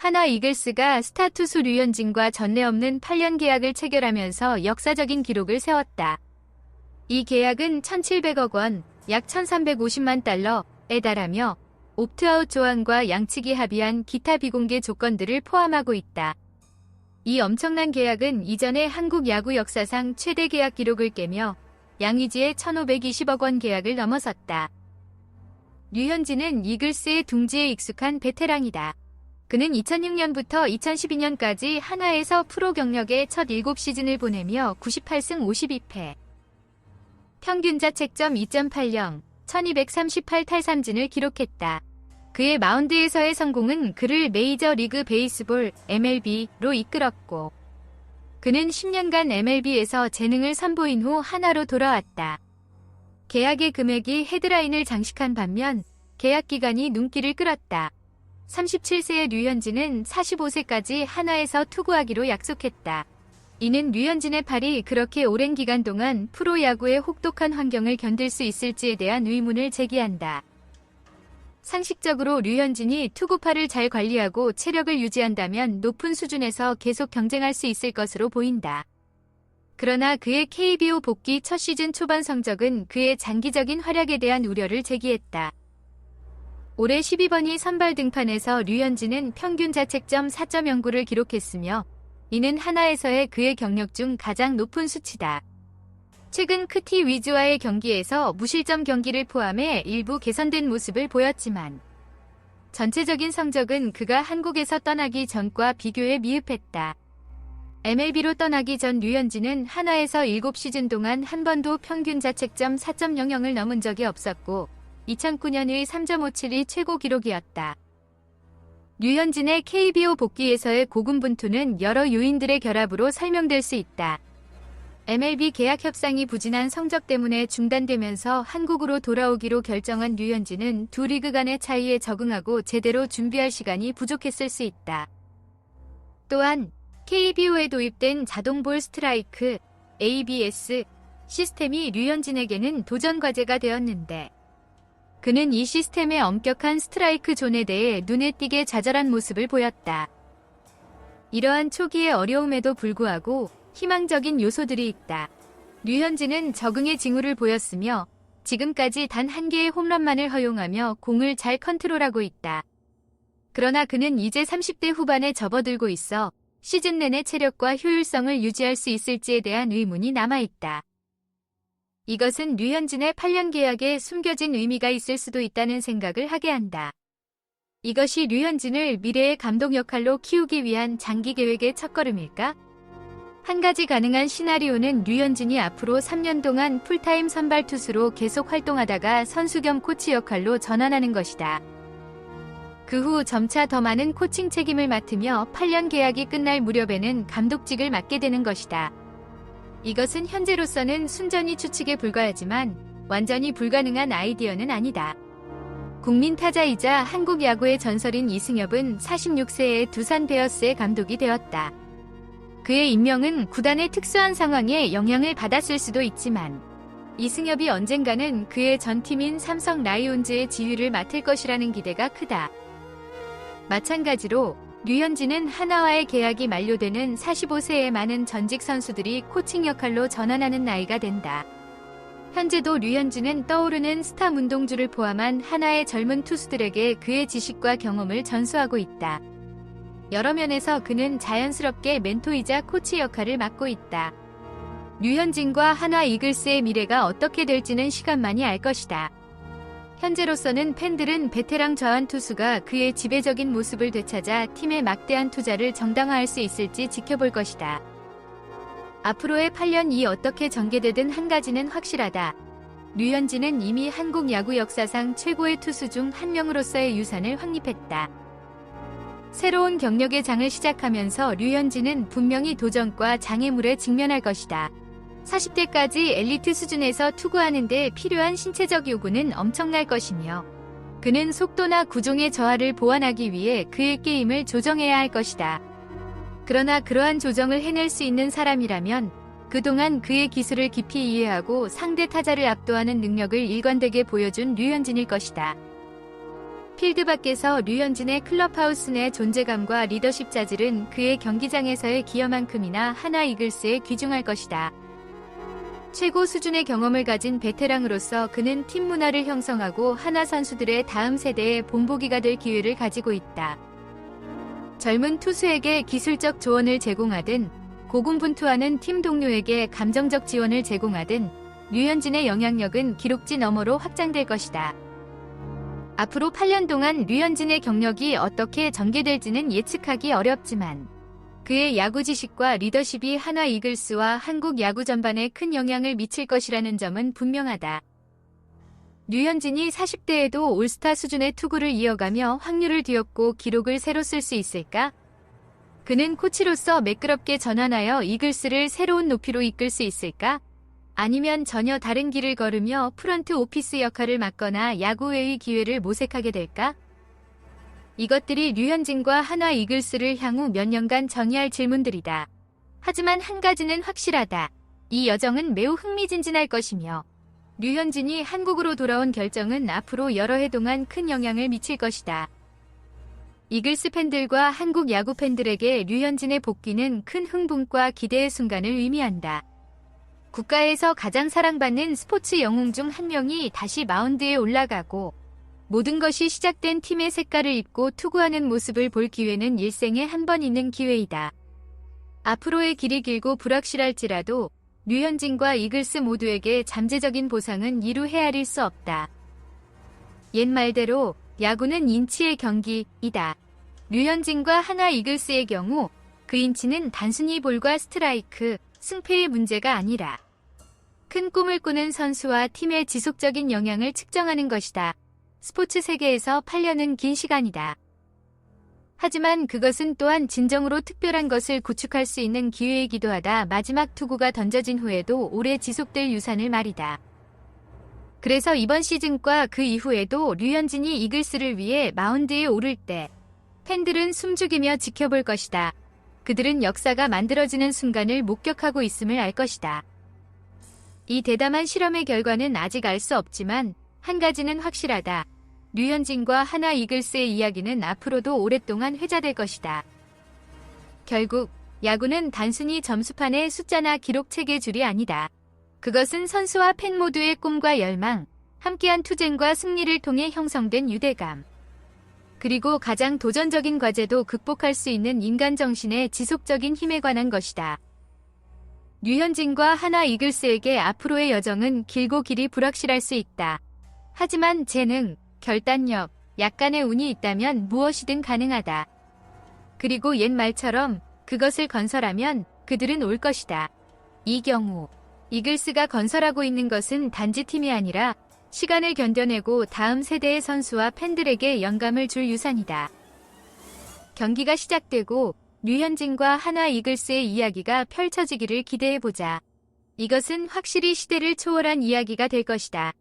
하나 이글스가 스타 투수 류현진과 전례 없는 8년 계약을 체결하면서 역사적인 기록을 세웠다. 이 계약은 1,700억 원, 약 1,350만 달러에 달하며 옵트아웃 조항과 양측이 합의한 기타 비공개 조건들을 포함하고 있다. 이 엄청난 계약은 이전의 한국 야구 역사상 최대 계약 기록을 깨며 양의지의 1,520억 원 계약을 넘어섰다. 류현진은 이글스의 둥지에 익숙한 베테랑이다. 그는 2006년부터 2012년까지 한화에서 프로 경력의 첫 7시즌을 보내며 98승 52패, 평균 자책점 2.80, 1238 탈삼진을 기록했다. 그의 마운드에서의 성공은 그를 메이저 리그 베이스볼 MLB로 이끌었고 그는 10년간 MLB에서 재능을 선보인 후 하나로 돌아왔다. 계약의 금액이 헤드라인을 장식한 반면 계약 기간이 눈길을 끌었다. 37세의 류현진은 45세까지 한화에서 투구하기로 약속했다. 이는 류현진의 팔이 그렇게 오랜 기간 동안 프로야구의 혹독한 환경을 견딜 수 있을지에 대한 의문을 제기한다. 상식적으로 류현진이 투구팔을 잘 관리하고 체력을 유지한다면 높은 수준에서 계속 경쟁할 수 있을 것으로 보인다. 그러나 그의 KBO 복귀 첫 시즌 초반 성적은 그의 장기적인 활약에 대한 우려를 제기했다. 올해 12번이 선발 등판에서 류현진은 평균 자책점 4.09를 기록했으며 이는 하나에서의 그의 경력 중 가장 높은 수치다. 최근 크티 위즈와의 경기에서 무실점 경기를 포함해 일부 개선된 모습을 보였지만 전체적인 성적은 그가 한국에서 떠나기 전과 비교해 미흡했다. MLB로 떠나기 전 류현진은 한화에서 7시즌 동안 한 번도 평균 자책점 4.00을 넘은 적이 없었고 2009년의 3.57이 최고 기록이었다. 류현진의 KBO 복귀에서의 고군분투는 여러 요인들의 결합으로 설명될 수 있다. MLB 계약 협상이 부진한 성적 때문에 중단되면서 한국으로 돌아오기로 결정한 류현진은 두 리그 간의 차이에 적응하고 제대로 준비할 시간이 부족했을 수 있다. 또한 KBO에 도입된 자동볼 스트라이크 ABS 시스템이 류현진에게는 도전 과제가 되었는데 그는 이 시스템의 엄격한 스트라이크 존에 대해 눈에 띄게 좌절한 모습을 보였다. 이러한 초기의 어려움에도 불구하고 희망적인 요소들이 있다. 류현진은 적응의 징후를 보였으며 지금까지 단 한 개의 홈런만을 허용하며 공을 잘 컨트롤하고 있다. 그러나 그는 이제 30대 후반에 접어들고 있어 시즌 내내 체력과 효율성을 유지할 수 있을지에 대한 의문이 남아있다. 이것은 류현진의 8년 계약에 숨겨진 의미가 있을 수도 있다는 생각을 하게 한다. 이것이 류현진을 미래의 감독 역할로 키우기 위한 장기 계획의 첫걸음일까? 한 가지 가능한 시나리오는 류현진이 앞으로 3년 동안 풀타임 선발 투수로 계속 활동하다가 선수 겸 코치 역할로 전환하는 것이다. 그 후 점차 더 많은 코칭 책임을 맡으며 8년 계약이 끝날 무렵에는 감독직을 맡게 되는 것이다. 이것은 현재로서는 순전히 추측에 불과하지만 완전히 불가능한 아이디어는 아니다. 국민 타자이자 한국 야구의 전설인 이승엽은 46세에 두산 베어스의 감독이 되었다. 그의 임명은 구단의 특수한 상황에 영향을 받았을 수도 있지만 이승엽이 언젠가는 그의 전 팀인 삼성 라이온즈의 지휘를 맡을 것이라는 기대가 크다. 마찬가지로 류현진은 하나와의 계약이 만료되는 45세의 많은 전직 선수들이 코칭 역할로 전환하는 나이가 된다. 현재도 류현진은 떠오르는 스타 문동주를 포함한 하나의 젊은 투수들에게 그의 지식과 경험을 전수하고 있다. 여러 면에서 그는 자연스럽게 멘토이자 코치 역할을 맡고 있다. 류현진과 하나 이글스의 미래가 어떻게 될지는 시간만이 알 것이다. 현재로서는 팬들은 베테랑 좌완 투수가 그의 지배적인 모습을 되찾아 팀의 막대한 투자를 정당화할 수 있을지 지켜볼 것이다. 앞으로의 8년 이 어떻게 전개되든 한 가지는 확실하다. 류현진은 이미 한국 야구 역사상 최고의 투수 중 한 명으로서의 유산을 확립했다. 새로운 경력의 장을 시작하면서 류현진은 분명히 도전과 장애물에 직면할 것이다. 40대까지 엘리트 수준에서 투구하는 데 필요한 신체적 요구는 엄청날 것이며 그는 속도나 구종의 저하를 보완하기 위해 그의 게임을 조정해야 할 것이다. 그러나 그러한 조정을 해낼 수 있는 사람이라면 그동안 그의 기술을 깊이 이해하고 상대 타자를 압도하는 능력을 일관되게 보여준 류현진일 것이다. 필드 밖에서 류현진의 클럽하우스 내 존재감과 리더십 자질은 그의 경기장에서의 기여만큼이나 하나 이글스에 귀중할 것이다. 최고 수준의 경험을 가진 베테랑으로서 그는 팀 문화를 형성하고 하나 선수들의 다음 세대의 본보기가 될 기회를 가지고 있다. 젊은 투수에게 기술적 조언을 제공하든 고군분투하는 팀 동료에게 감정적 지원을 제공하든 류현진의 영향력은 기록지 너머로 확장될 것이다. 앞으로 8년 동안 류현진의 경력이 어떻게 전개될지는 예측하기 어렵지만 그의 야구 지식과 리더십이 한화 이글스와 한국 야구 전반에 큰 영향을 미칠 것이라는 점은 분명하다. 류현진이 40대에도 올스타 수준의 투구를 이어가며 확률을 뒤엎고 기록을 새로 쓸 수 있을까? 그는 코치로서 매끄럽게 전환하여 이글스를 새로운 높이로 이끌 수 있을까? 아니면 전혀 다른 길을 걸으며 프런트 오피스 역할을 맡거나 야구회의 기회를 모색하게 될까? 이것들이 류현진과 한화 이글스를 향후 몇 년간 정의할 질문들이다. 하지만 한 가지는 확실하다. 이 여정은 매우 흥미진진할 것이며 류현진이 한국으로 돌아온 결정은 앞으로 여러 해 동안 큰 영향을 미칠 것이다. 이글스 팬들과 한국 야구 팬들에게 류현진의 복귀는 큰 흥분과 기대의 순간을 의미한다. 국가에서 가장 사랑받는 스포츠 영웅 중 한 명이 다시 마운드에 올라가고 모든 것이 시작된 팀의 색깔을 입고 투구하는 모습을 볼 기회는 일생에 한 번 있는 기회이다. 앞으로의 길이 길고 불확실할지라도 류현진과 이글스 모두에게 잠재적인 보상은 이루 헤아릴 수 없다. 옛 말대로 야구는 인치의 경기이다. 류현진과 하나 이글스의 경우 그 인치는 단순히 볼과 스트라이크, 승패의 문제가 아니라 큰 꿈을 꾸는 선수와 팀의 지속적인 영향을 측정하는 것이다. 스포츠 세계에서 8년은 긴 시간이다. 하지만 그것은 또한 진정으로 특별한 것을 구축할 수 있는 기회이기도 하다. 마지막 투구가 던져진 후에도 오래 지속될 유산을 말이다. 그래서 이번 시즌과 그 이후에도 류현진이 이글스를 위해 마운드에 오를 때 팬들은 숨죽이며 지켜볼 것이다. 그들은 역사가 만들어지는 순간을 목격하고 있음을 알 것이다. 이 대담한 실험의 결과는 아직 알 수 없지만 한 가지는 확실하다. 류현진과 하나 이글스의 이야기는 앞으로도 오랫동안 회자될 것이다. 결국 야구는 단순히 점수판의 숫자나 기록 체계 줄이 아니다. 그것은 선수와 팬 모두의 꿈과 열망, 함께한 투쟁과 승리를 통해 형성된 유대감. 그리고 가장 도전적인 과제도 극복할 수 있는 인간 정신의 지속적인 힘에 관한 것이다. 류현진과 하나 이글스에게 앞으로의 여정은 길고 길이 불확실할 수 있다. 하지만 재능, 결단력, 약간의 운이 있다면 무엇이든 가능하다. 그리고 옛 말처럼 그것을 건설하면 그들은 올 것이다. 이 경우 이글스가 건설하고 있는 것은 단지 팀이 아니라 시간을 견뎌내고 다음 세대의 선수와 팬들에게 영감을 줄 유산이다. 경기가 시작되고 류현진과 하나 이글스의 이야기가 펼쳐지기를 기대해보자. 이것은 확실히 시대를 초월한 이야기가 될 것이다.